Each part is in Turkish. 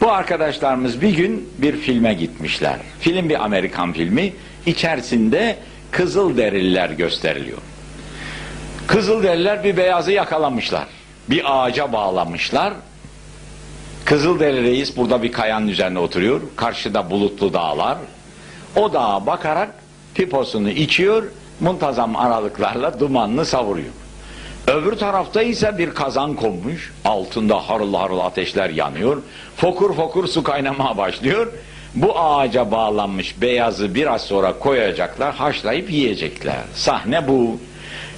Bu arkadaşlarımız bir gün bir filme gitmişler. Film bir Amerikan filmi. İçerisinde Kızılderililer gösteriliyor. Kızılderililer bir beyazı yakalamışlar. Bir ağaca bağlamışlar. Kızılderili reis burada bir kayanın üzerine oturuyor. Karşıda bulutlu dağlar. O dağa bakarak piposunu içiyor. Muntazam aralıklarla dumanını savuruyor. Öbür tarafta ise bir kazan konmuş. Altında harıl harıl ateşler yanıyor. Fokur fokur su kaynamaya başlıyor. Bu ağaca bağlanmış beyazı biraz sonra koyacaklar, haşlayıp yiyecekler. Sahne bu.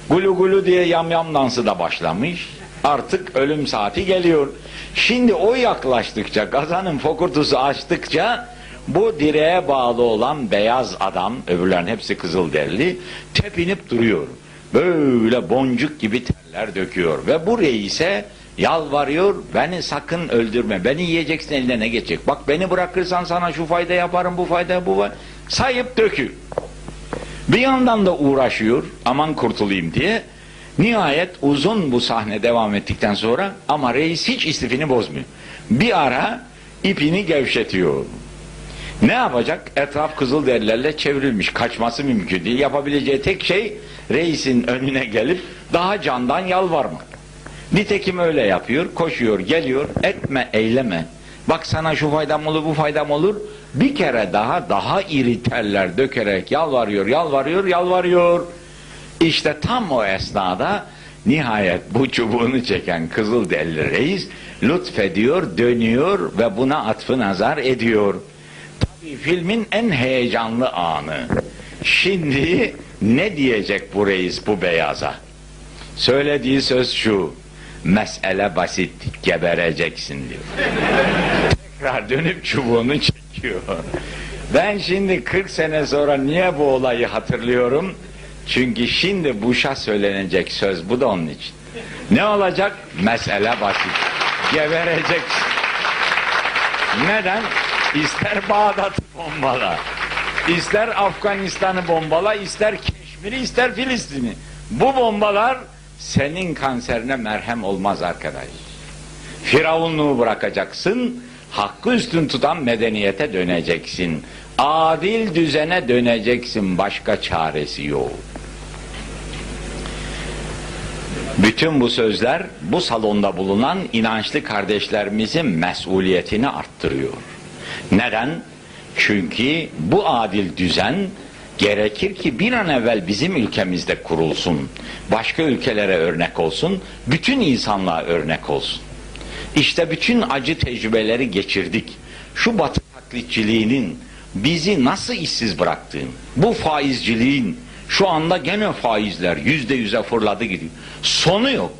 Gulu gulu diye yamyam dansı da başlamış. Artık ölüm saati geliyor. Şimdi o yaklaştıkça, kazanın fokurtusu açtıkça bu direğe bağlı olan beyaz adam, öbürlerin hepsi kızıl derili, tepinip duruyor. Böyle boncuk gibi terler döküyor ve bu reise yalvarıyor, beni sakın öldürme, beni yiyeceksin eline ne geçecek? Bak beni bırakırsan sana şu fayda yaparım, bu fayda bu var. Sayıp döküyor. Bir yandan da uğraşıyor, aman kurtulayım diye. Nihayet uzun bu sahne devam ettikten sonra ama reis hiç istifini bozmuyor. Bir ara ipini gevşetiyor. Ne yapacak? Etraf kızılderililerle çevrilmiş. Kaçması mümkün değil. Yapabileceği tek şey reisin önüne gelip daha candan yalvarmak. Nitekim öyle yapıyor. Koşuyor, geliyor. Etme, eyleme. Bak sana şu faydam olur, bu faydam olur. Bir kere daha daha iri teller dökerek yalvarıyor, yalvarıyor, yalvarıyor. İşte tam o esnada nihayet bu çubuğunu çeken Kızılderili reis lütfediyor, dönüyor ve buna atfı nazar ediyor. Filmin en heyecanlı anı. Şimdi ne diyecek bu reis bu beyaza? Söylediği söz şu. Mesele basit, gebereceksin diyor. Tekrar dönüp çubuğunu çekiyor. Ben şimdi 40 sene sonra niye bu olayı hatırlıyorum? Çünkü şimdi Bush'a söylenecek söz bu da onun için. Ne olacak? Mesele basit. Gebereceksin. Neden? İster Bağdat'ı bombala, ister Afganistan'ı bombala, ister Keşmir'i, ister Filistin'i. Bu bombalar senin kanserine merhem olmaz arkadaş. Firavunluğu bırakacaksın, hakkı üstün tutan medeniyete döneceksin. Adil düzene döneceksin, başka çaresi yok. Bütün bu sözler bu salonda bulunan inançlı kardeşlerimizin mesuliyetini arttırıyor. Neden? Çünkü bu adil düzen gerekir ki bir an evvel bizim ülkemizde kurulsun. Başka ülkelere örnek olsun, bütün insanlığa örnek olsun. İşte bütün acı tecrübeleri geçirdik. Şu batı taklitçiliğinin bizi nasıl işsiz bıraktığını, bu faizciliğin şu anda gene faizler yüzde yüze fırladı gidiyor. Sonu yok.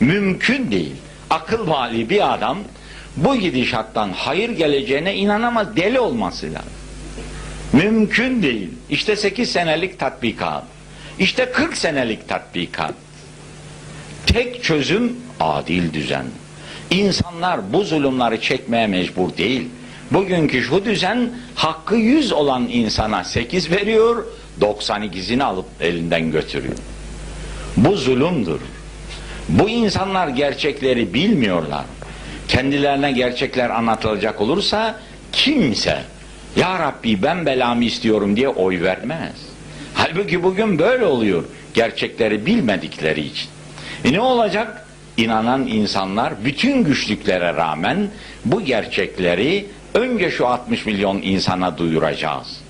Mümkün değil. Akıl mali bir adam bu gidişattan hayır geleceğine inanamaz. Deli olması lazım. Mümkün değil. İşte 8 senelik tatbikat. İşte 40 senelik tatbikat. Tek çözüm adil düzen. İnsanlar bu zulümleri çekmeye mecbur değil. Bugünkü şu düzen hakkı 100 olan insana 8 veriyor, 92'sini alıp elinden götürüyor. Bu zulümdür. Bu insanlar gerçekleri bilmiyorlar. Kendilerine gerçekler anlatılacak olursa kimse Ya Rabbi ben belamı istiyorum diye oy vermez. Halbuki bugün böyle oluyor. Gerçekleri bilmedikleri için. E ne olacak? İnanan insanlar bütün güçlüklere rağmen bu gerçekleri önce şu 60 milyon insana duyuracağız.